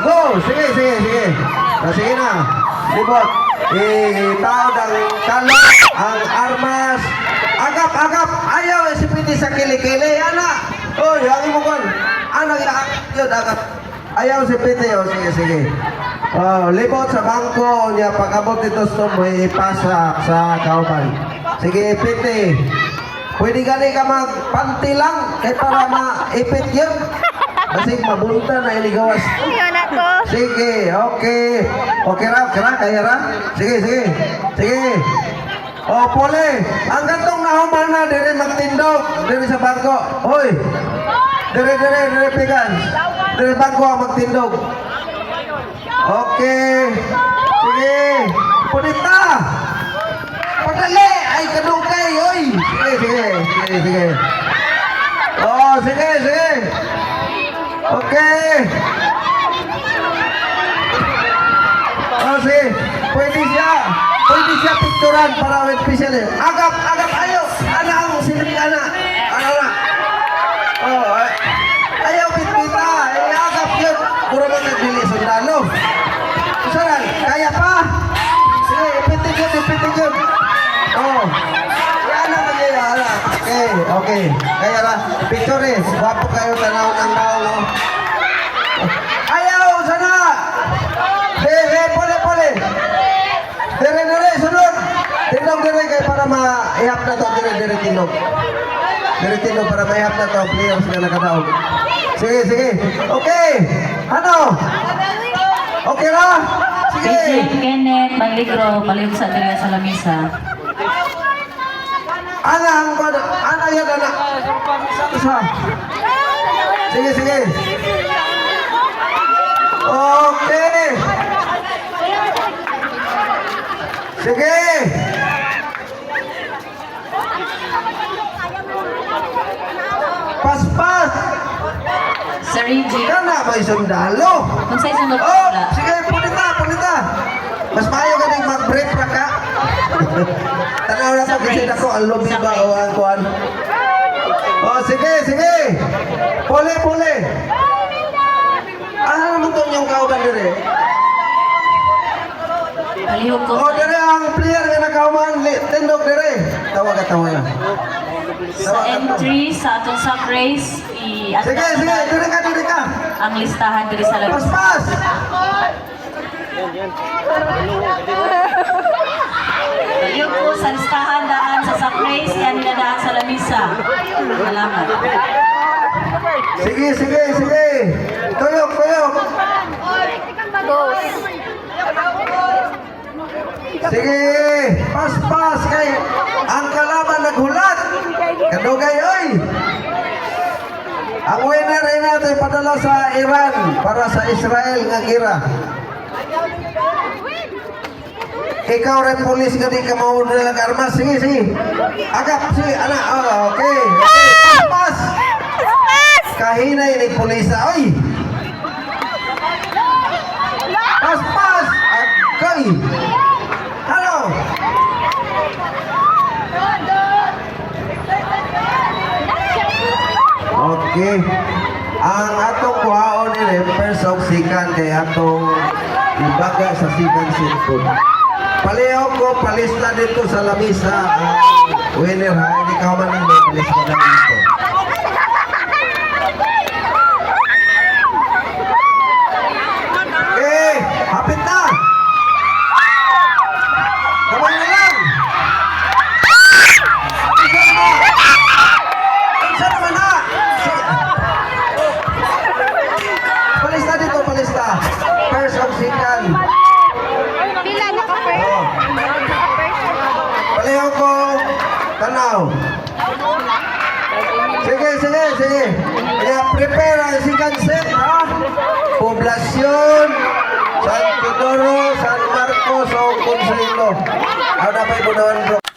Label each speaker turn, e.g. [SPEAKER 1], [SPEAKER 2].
[SPEAKER 1] O, sige na. Libot. Itaod ang talo, ang armas. Agap, agap. Ayaw, eh, si Piti sa kilikili. Ana. Oy, ang imo kon. Ano gina yun, agap. Ayaw si Piti. O, sige, sige. Oh, libot sa bangko niya pag-abot dito sa may ipasa sa kauban. Sige, Piti. Pwede gani ka magpanti lang kay para maipit yun. Kasi mabunta na iligawas.
[SPEAKER 2] Ako.
[SPEAKER 1] Sige, okay. Okay ra, okay ra, kaya ra. Sige, sige. Sige. O, pole. Ang gantong nahuman na, dire magtindog. Dire sa bangko. Hoy. Dire, dire, dire, pigan. Dire bangko ang magtindog. Okay. Sige. Punita. Padali. Ay, kadugay. Hoy. Sige, sige. Sige, sige. Oh, sige, sige. Okay. Sige. Pwede siya. Pwede siya picturan para special. eh. Agap, agap, ayaw. Ana ang silbi, ana. Ano na? Oh, ay. Ayaw pitpita. Ay, agap yun. Puro mo nagbili sundalo. Saran, kaya pa. Sige, ipitig yun, ipitig yun. Oh. Yan na nagyaya, ana. Okay, okay. Kaya na, picture eh. Wapo kayo tanaw ng baon, no? Para maihap na to, dire, dire, tindog. Dire, tindog para maihap na to, players na nakadaog. Sige, sige. Okay! Ano? Okay na? Sige!
[SPEAKER 3] DJ Kenneth Magligro, palihog sa Tigre sa Lamisa.
[SPEAKER 1] Ana, ang kod, ana yan, ana. Isa. Sige, sige. Okay. Sige.
[SPEAKER 3] Sir Reggie,
[SPEAKER 1] Kana ba sundalo?
[SPEAKER 3] kung sa'yo sunod
[SPEAKER 1] Oh, sige, punita, punita. Mas maayo ka rin mag-break pa ka. Tanaw na
[SPEAKER 3] Sa
[SPEAKER 1] pag kasi ako ang lobby
[SPEAKER 3] Sa
[SPEAKER 1] ba o ang kuhan. Oh, sige, sige. Puli, puli. Ano naman to yung kauban dire?
[SPEAKER 3] Palihog ko
[SPEAKER 1] Oh, dire ang player nga nakauman, li- tindog dire. Tawag ka, tawag ka.
[SPEAKER 3] Sa entry sa atong sack race. i
[SPEAKER 1] Sige, sige, dire ka, dire ka.
[SPEAKER 3] ang listahan diri sa Lamisa.
[SPEAKER 1] Paspas.
[SPEAKER 3] Palihog ko sa listahan daan sa sack race, yan daan sa Lamisa. Salamat.
[SPEAKER 1] Sige, sige, sige. Tuyok, tuyok. Sige, pas-pas kay ang kalaban naghulat. Kadugay oy. Ang winner ay natin padala sa Iran para sa Israel nga gira. Ikaw rin pulis ka di ka mauna lang armas. Sige, sige. Agap, sige. Ana, oh, okay. Okay, pas. Kahinay ni pulisa. Oy! Pas, pas! Agay! Ano? Okay. Ang atong kuhaon ni Rempers of Sikan kay atong ibaga sa Sikan Sinfood. Palihaw ko, palista dito sa lamisa ang winner ha. Hindi ka man nang palista na dito. Eh, hapit na! Kamay na lang! Isa naman na! Sige. Palista dito, palista. First of Sikan.
[SPEAKER 2] Pila naka-first?
[SPEAKER 1] Oh. Palihaw ko, tanaw. Sige, sige. Kaya prepare ang Sikan set, ha? Poblasyon, San Teodoro, San Marcos, o Consuelo. Ano na pa ibunawan, bro?